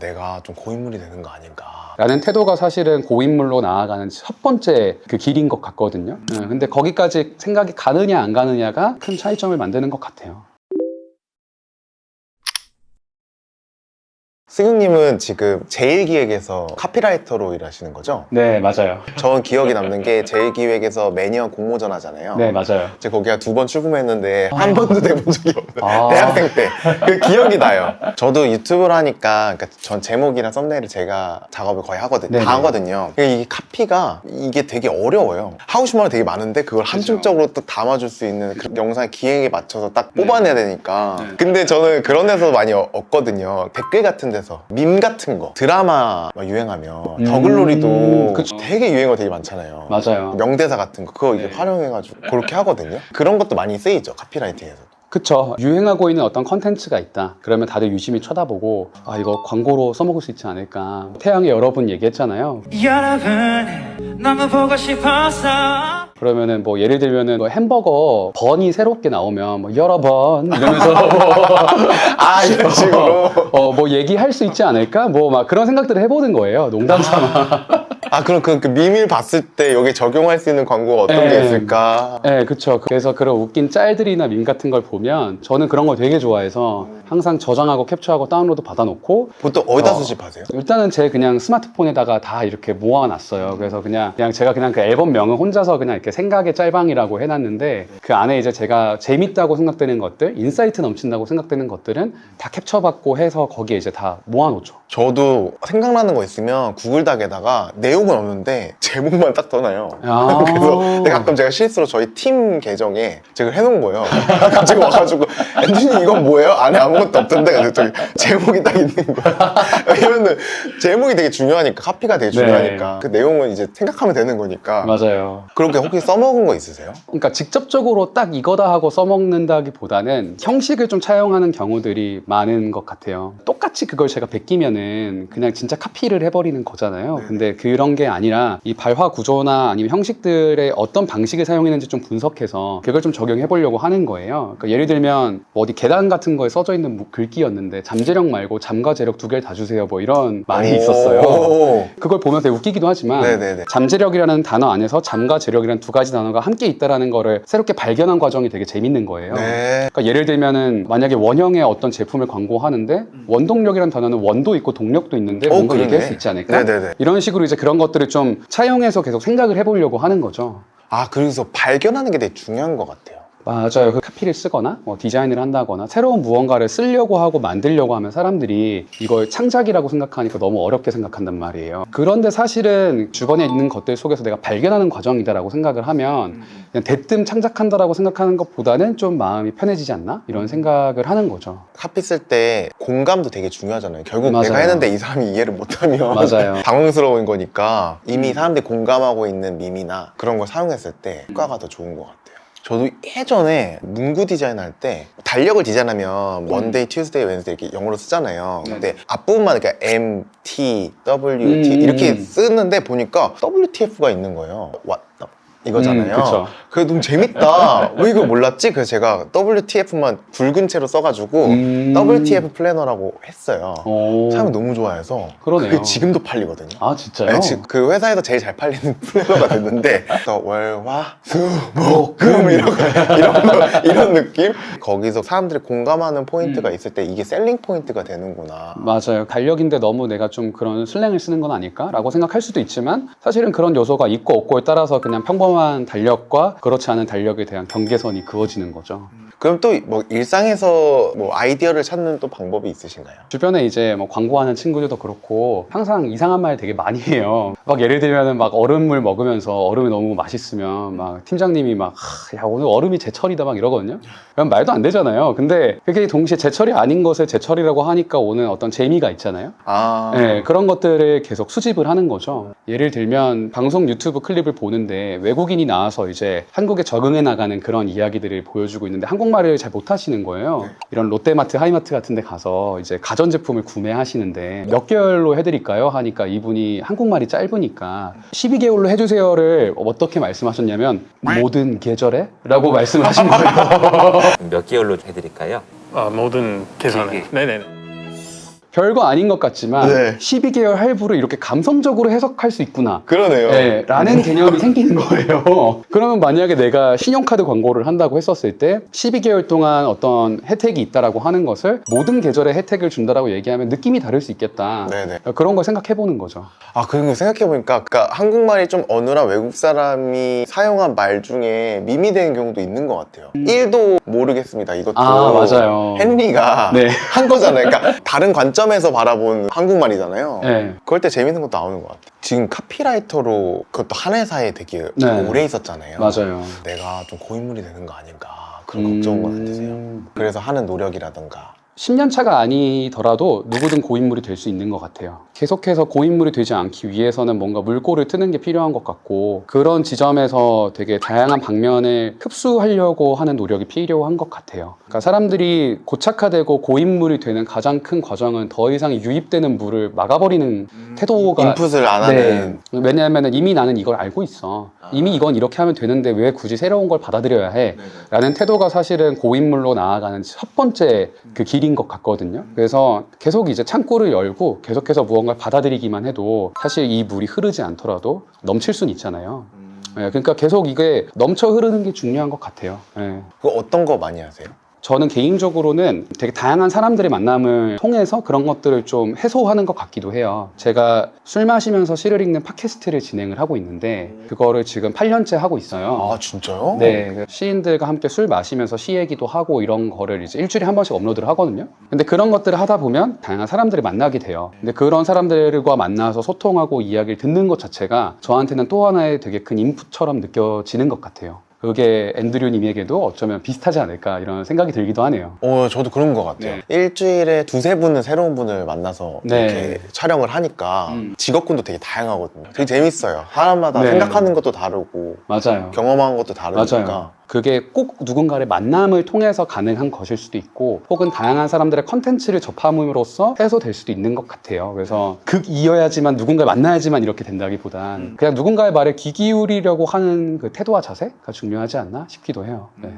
내가 좀 고인물이 되는 거 아닌가. 라는 태도가 사실은 고인물로 나아가는 첫 번째 그 길인 것 같거든요. 예, 근데 거기까지 생각이 가느냐 안 가느냐가 큰 차이점을 만드는 것 같아요. 승윤님은 지금 제일기획에서 카피라이터로 일하시는 거죠? 네, 맞아요. 전 기억이 남는 게 제일기획에서 매년 공모전 하잖아요. 네, 맞아요. 제가 거기가 두 번 출금했는데 한 번도 내본 적이 없는 아. 대학생 때 그 기억이 나요. 저도 유튜브를 하니까 그러니까 전 제목이랑 썸네일을 제가 작업을 거의 하거든요. 네네. 다 하거든요. 그러니까 이게 카피가 이게 되게 어려워요. 하고 싶은 말이 되게 많은데 그걸 함축적으로 딱 담아줄 수 있는 그 영상의 기획에 맞춰서 딱 뽑아내야 되니까. 네. 근데 저는 그런 데서 많이 얻- 얻거든요. 댓글 같은 데서 밈 같은 거 드라마 막 유행하면 음, 더글로리도 그쵸. 되게 유행어 되게 많잖아요. 맞아요. 명대사 같은 거 그거 이제 네. 활용해가지고 그렇게 하거든요. 그런 것도 많이 쓰이죠 카피라이팅에서. 그쵸. 유행하고 있는 어떤 컨텐츠가 있다. 그러면 다들 유심히 쳐다보고, 아, 이거 광고로 써먹을 수 있지 않을까. 태양의 여러분 얘기했잖아요. 여러분 너무 보고 싶었어 그러면은 뭐 예를 들면은 뭐 햄버거 번이 새롭게 나오면 뭐 여러 번 이러면서 아 이런 식으로. 어, 뭐 얘기할 수 있지 않을까? 뭐 막 그런 생각들을 해보는 거예요. 농담 삼아. 아 그럼 그, 그 밈을 봤을 때 여기 적용할 수 있는 광고가 어떤 네. 게 있을까? 네, 그쵸. 그래서 그런 웃긴 짤들이나 밈 같은 걸 보면 저는 그런 걸 되게 좋아해서 항상 저장하고 캡처하고 다운로드 받아놓고 보통 어디다 어. 수집하세요? 일단은 제 그냥 스마트폰에다가 다 이렇게 모아놨어요. 그래서 그냥 그냥 제가 그냥 그 앨범 명은 혼자서 그냥 이렇게 생각의 짤방이라고 해놨는데 그 안에 이제 제가 재밌다고 생각되는 것들, 인사이트 넘친다고 생각되는 것들은 다 캡처받고 해서 거기에 이제 다 모아놓죠. 저도 생각나는 거 있으면 구글 닥에다가 내용은 없는데 제목만 딱 떠나요. 아. 그래서 근데 가끔 제가 실수로 저희 팀 계정에 제가 해놓은 거예요. 갑자기 와가지고 앤드니 이건 뭐예요? 안에 아무 것도 없던데 그래서 저기 제목이 딱 있는 거야. 왜냐면은 제목이 되게 중요하니까 카피가 되게 중요하니까 그 내용은 이제 생각하면 되는 거니까 맞아요. 그렇게 혹시 써먹은 거 있으세요? 그러니까 직접적으로 딱 이거다 하고 써먹는다기보다는 형식을 좀 차용하는 경우들이 많은 것 같아요. 똑같이 그걸 제가 베끼면은 그냥 진짜 카피를 해버리는 거잖아요. 근데 그런 게 아니라 이 발화 구조나 아니면 형식들의 어떤 방식을 사용했는지 좀 분석해서 그걸 좀 적용해 보려고 하는 거예요. 그러니까 예를 들면 뭐 어디 계단 같은 거에 써져 있는 무- 글귀였는데 잠재력 말고 잠과 재력 두 개를 다 주세요. 뭐 이런 말이 있었어요. 오. 그걸 보면 되게 웃기기도 하지만 네네네. 잠재력이라는 단어 안에서 잠과 재력이라는 두 가지 단어가 함께 있다라는 거를 새롭게 발견한 과정이 되게 재밌는 거예요. 네. 그러니까 예를 들면은 만약에 원형의 어떤 제품을 광고하는데 원동력이라는 단어는 원도 있고 동력도 있는데 어, 뭔가 그러네. 얘기할 수 있지 않을까? 네네네. 이런 식으로 이제 그런 것들을 좀 차용해서 계속 생각을 해보려고 하는 거죠. 아 그래서 발견하는 게 되게 중요한 것 같아요. 맞아요. 그 카피를 쓰거나 뭐 디자인을 한다거나 새로운 무언가를 쓰려고 하고 만들려고 하면 사람들이 이걸 창작이라고 생각하니까 너무 어렵게 생각한단 말이에요. 그런데 사실은 주변에 있는 것들 속에서 내가 발견하는 과정이다라고 생각을 하면 그냥 대뜸 창작한다라고 생각하는 것보다는 좀 마음이 편해지지 않나? 이런 생각을 하는 거죠. 카피 쓸 때 공감도 되게 중요하잖아요. 결국 맞아요. 내가 했는데 이 사람이 이해를 못하면 맞아요. 당황스러운 거니까 이미 사람들이 공감하고 있는 밈이나 그런 걸 사용했을 때 효과가 더 좋은 것 같아요. 저도 예전에 문구 디자인 할 때 달력을 디자인하면 원데이, 튜스데이, 웬스데이 이렇게 영어로 쓰잖아요. 근데 앞부분만 그러니까 M, T, W, T 음. 이렇게 쓰는데 보니까 WTF가 있는 거예요. What 이거잖아요. 음, 그쵸. 그래 너무 재밌다. 왜 이걸 몰랐지? 그래서 제가 WTF만 굵은 채로 써가지고 음. WTF 플래너라고 했어요. 오. 사람이 너무 좋아해서 그러네요. 그게 지금도 팔리거든요. 아 진짜요? 네, 지- 그 회사에서 제일 잘 팔리는 플래너가 됐는데 그래서 월, 화, 수, 목, 금 이런, 거- 이런, 거- 이런 느낌? 거기서 사람들이 공감하는 음. 포인트가 있을 때 이게 셀링 포인트가 되는구나. 맞아요. 달력인데 너무 내가 좀 그런 슬랭을 쓰는 건 아닐까라고 생각할 수도 있지만 사실은 그런 요소가 있고 없고에 따라서 그냥 평범한 달력과 그렇지 않은 달력에 대한 경계선이 그어지는 거죠. 그럼 또 뭐 일상에서 뭐 아이디어를 찾는 또 방법이 있으신가요? 주변에 이제 뭐 광고하는 친구들도 그렇고 항상 이상한 말 되게 많이 해요. 막 예를 들면은 막 얼음물 먹으면서 얼음이 너무 맛있으면 막 팀장님이 막 야 오늘 얼음이 제철이다 막 이러거든요. 그럼 말도 안 되잖아요. 근데 그게 동시에 제철이 아닌 것을 제철이라고 하니까 오는 어떤 재미가 있잖아요. 아, 네, 그런 것들을 계속 수집을 하는 거죠. 예를 들면 방송 유튜브 클립을 보는데 외국인이 나와서 이제 한국에 적응해 나가는 그런 이야기들을 보여주고 있는데 한국 말을 잘 못하시는 거예요. 이런 롯데마트, 하이마트 같은 데 가서 이제 가전제품을 구매하시는데 몇 개월로 해드릴까요? 하니까 이분이 한국말이 짧으니까 12개월로 해주세요를 어떻게 말씀하셨냐면 모든 계절에? 라고 말씀을 하신 거예요. 몇 개월로 해드릴까요? 아, 모든 계산에. 네 개. 네네네. 별거 아닌 것 같지만 네. 12개월 할부를 이렇게 감성적으로 해석할 수 있구나. 그러네요. 네, 라는 개념이 생기는 거예요. 그러면 만약에 내가 신용카드 광고를 한다고 했었을 때 12개월 동안 어떤 혜택이 있다라고 하는 것을 모든 계절에 혜택을 준다라고 얘기하면 느낌이 다를 수 있겠다. 네네. 그런 걸 생각해 보는 거죠. 아 그리고 생각해 보니까 그러니까 한국말이 좀 어눌한 외국 사람이 사용한 말 중에 밈이 되는 경우도 있는 것 같아요. 1도 모르겠습니다. 이것도 음. 아, 맞아요. 헨리가 네. 한 거잖아요. 그러니까 다른 관점 에서 바라본 한국말이잖아요. 네. 그럴 때 재밌는 것도 나오는 것 같아요. 지금 카피라이터로 그것도 한 회사에 되게 네. 오래 있었잖아요. 맞아요. 내가 좀 고인물이 되는 거 아닐까 그런 걱정은 안 드세요? 음, 그래서 하는 노력이라던가 10년 차가 아니더라도 누구든 고인물이 될 수 있는 것 같아요. 계속해서 고인물이 되지 않기 위해서는 뭔가 물꼬를 트는 게 필요한 것 같고 그런 지점에서 되게 다양한 방면을 흡수하려고 하는 노력이 필요한 것 같아요. 그러니까 사람들이 고착화되고 고인물이 되는 가장 큰 과정은 더 이상 유입되는 물을 막아버리는 태도가 인풋을 안 하는 네. 왜냐하면 이미 나는 이걸 알고 있어. 이미 이건 이렇게 하면 되는데 왜 굳이 새로운 걸 받아들여야 해? 라는 태도가 사실은 고인물로 나아가는 첫 번째 그 길인 것 같거든요. 그래서 계속 이제 창구를 열고 계속해서 무언가를 받아들이기만 해도 사실 이 물이 흐르지 않더라도 넘칠 수는 있잖아요. 예, 그러니까 계속 이게 넘쳐 흐르는 게 중요한 것 같아요. 예. 그거 어떤 거 많이 하세요? 저는 개인적으로는 되게 다양한 사람들의 만남을 통해서 그런 것들을 좀 해소하는 것 같기도 해요. 제가 술 마시면서 시를 읽는 팟캐스트를 진행을 하고 있는데 그거를 지금 8년째 하고 있어요. 아 진짜요? 네, 그 시인들과 함께 술 마시면서 시 얘기도 하고 이런 거를 이제 일주일에 한 번씩 업로드를 하거든요. 근데 그런 것들을 하다 보면 다양한 사람들을 만나게 돼요. 근데 그런 사람들과 만나서 소통하고 이야기를 듣는 것 자체가 저한테는 또 하나의 되게 큰 인풋처럼 느껴지는 것 같아요. 그게 앤드류님에게도 어쩌면 비슷하지 않을까 이런 생각이 들기도 하네요. 어, 저도 그런 것 같아요. 네. 일주일에 두세 분은 새로운 분을 만나서 네. 이렇게 촬영을 하니까 음. 직업군도 되게 다양하거든요. 되게 재밌어요. 사람마다 네. 생각하는 것도 다르고 맞아요. 경험한 것도 다르니까. 맞아요. 그게 꼭 누군가의 만남을 통해서 가능한 것일 수도 있고 혹은 다양한 사람들의 컨텐츠를 접함으로써 해소될 수도 있는 것 같아요. 그래서 극 이어야지만 누군가를 만나야지만 이렇게 된다기보단 그냥 누군가의 말에 귀 기울이려고 하는 그 태도와 자세가 중요하지 않나 싶기도 해요. 네.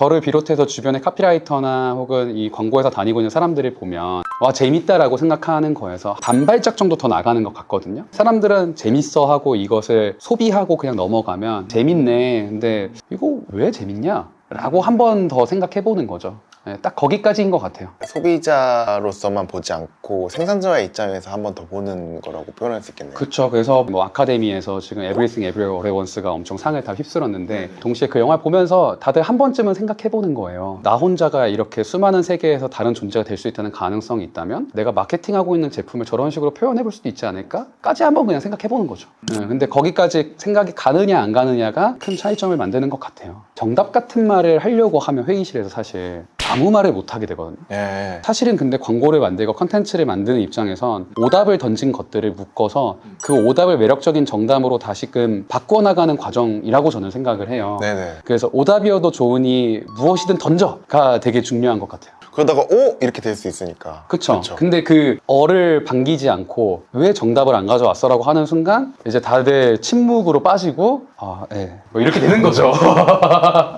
저를 비롯해서 주변의 카피라이터나 혹은 이 광고회사 다니고 있는 사람들을 보면 와 재밌다라고 생각하는 거에서 반발짝 정도 더 나가는 것 같거든요. 사람들은 재밌어 하고 이것을 소비하고 그냥 넘어가면 재밌네. 근데 이거 왜 재밌냐? 라고 한 번 더 생각해 보는 거죠. 네, 딱 거기까지인 것 같아요. 소비자로서만 보지 않고 생산자의 입장에서 한 번 더 보는 거라고 표현할 수 있겠네요. 그렇죠. 그래서 뭐 아카데미에서 지금 Everything Everywhere All at Once가 엄청 상을 다 휩쓸었는데 동시에 그 영화 를 보면서 다들 한 번쯤은 생각해 보는 거예요. 나 혼자가 이렇게 수많은 세계에서 다른 존재가 될 수 있다는 가능성이 있다면 내가 마케팅하고 있는 제품을 저런 식으로 표현해 볼 수도 있지 않을까?까지 한번 그냥 생각해 보는 거죠. 네, 근데 거기까지 생각이 가느냐 안 가느냐가 큰 차이점을 만드는 것 같아요. 정답 같은 말을 하려고 하면 회의실에서 사실 아무 말을 못 하게 되거든요. 예. 사실은 근데 광고를 만들고 컨텐츠를 만드는 입장에선 오답을 던진 것들을 묶어서 그 오답을 매력적인 정답으로 다시금 바꿔나가는 과정이라고 저는 생각을 해요. 네네. 그래서 오답이어도 좋으니 무엇이든 던져가 되게 중요한 것 같아요. 그러다가 오 이렇게 될 수 있으니까. 그쵸. 그쵸. 근데 그 어를 반기지 않고 왜 정답을 안 가져왔어라고 하는 순간 이제 다들 침묵으로 빠지고 아, 예. 뭐 이렇게 되는 거죠.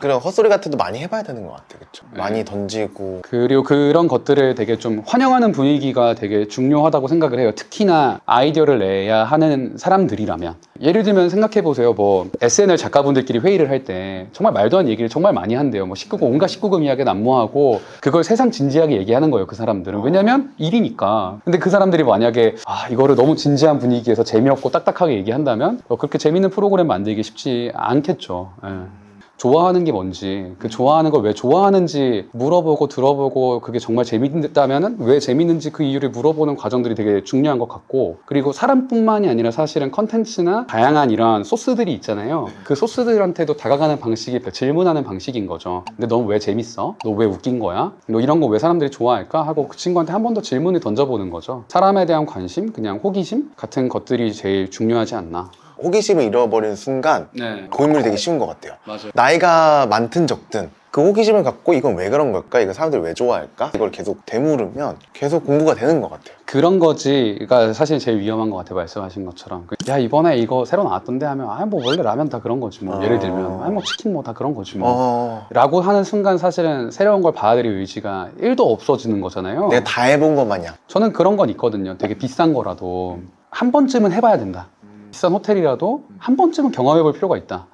그런 헛소리 같은 거 많이 해봐야 되는 것 같아요. 그렇죠. 네. 많이 던지고 그리고 그런 것들을 되게 좀 환영하는 분위기가 되게 중요하다고 생각을 해요. 특히나 아이디어를 내야 하는 사람들이라면. 예를 들면 생각해 보세요. 뭐 SNL 작가분들끼리 회의를 할 때 정말 말도 안 얘기를 정말 많이 한대요. 뭐 19금 온갖 19금 이야기 난무하고 그걸 세상 진지하게 얘기하는 거예요. 그 사람들은. 왜냐면 일이니까. 근데 그 사람들이 만약에 아 이거를 너무 진지한 분위기에서 재미없고 딱딱하게 얘기한다면 어, 그렇게 재밌는 프로그램 만들기 쉽지 않겠죠. 예. 좋아하는 게 뭔지, 그 좋아하는 걸 왜 좋아하는지 물어보고 들어보고 그게 정말 재밌다면은 왜 재밌는지 그 이유를 물어보는 과정들이 되게 중요한 것 같고 그리고 사람뿐만이 아니라 사실은 컨텐츠나 다양한 이런 소스들이 있잖아요. 그 소스들한테도 다가가는 방식이 질문하는 방식인 거죠. 근데 넌 왜 재밌어? 너 왜 웃긴 거야? 너 이런 거 왜 사람들이 좋아할까? 하고 그 친구한테 한 번 더 질문을 던져보는 거죠. 사람에 대한 관심, 그냥 호기심 같은 것들이 제일 중요하지 않나. 호기심을 잃어버리는 순간 네, 고인물이 되기 쉬운 것 같아요. 맞아요. 나이가 많든 적든 그 호기심을 갖고 이건 왜 그런 걸까? 이거 사람들이 왜 좋아할까? 이걸 계속 되물으면 계속 공부가 되는 것 같아요. 그런 거지. 그러니까 사실 제일 위험한 것 같아요. 말씀하신 것처럼. 그, 야 이번에 이거 새로 나왔던데 하면 아 뭐 원래 라면 다 그런 거지 뭐. 어. 예를 들면 아 뭐 치킨 뭐 다 그런 거지 뭐. 어, 라고 하는 순간 사실은 새로운 걸 받아들일 의지가 1도 없어지는 거잖아요. 내가 다 해본 것 마냥. 저는 그런 건 있거든요. 되게 비싼 거라도 한 번쯤은 해봐야 된다. 비싼 호텔이라도 한 번쯤은 경험해 볼 필요가 있다.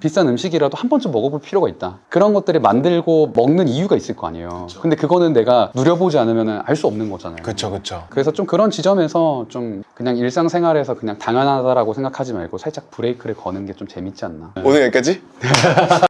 비싼 음식이라도 한 번쯤 먹어볼 필요가 있다. 그런 것들을 만들고 먹는 이유가 있을 거 아니에요. 근데 그거는 내가 누려보지 않으면 알 수 없는 거잖아요. 그쵸, 그쵸. 그래서 좀 그런 지점에서 좀 그냥 일상생활에서 그냥 당연하다라고 생각하지 말고 살짝 브레이크를 거는 게 좀 재밌지 않나. 오늘 여기까지?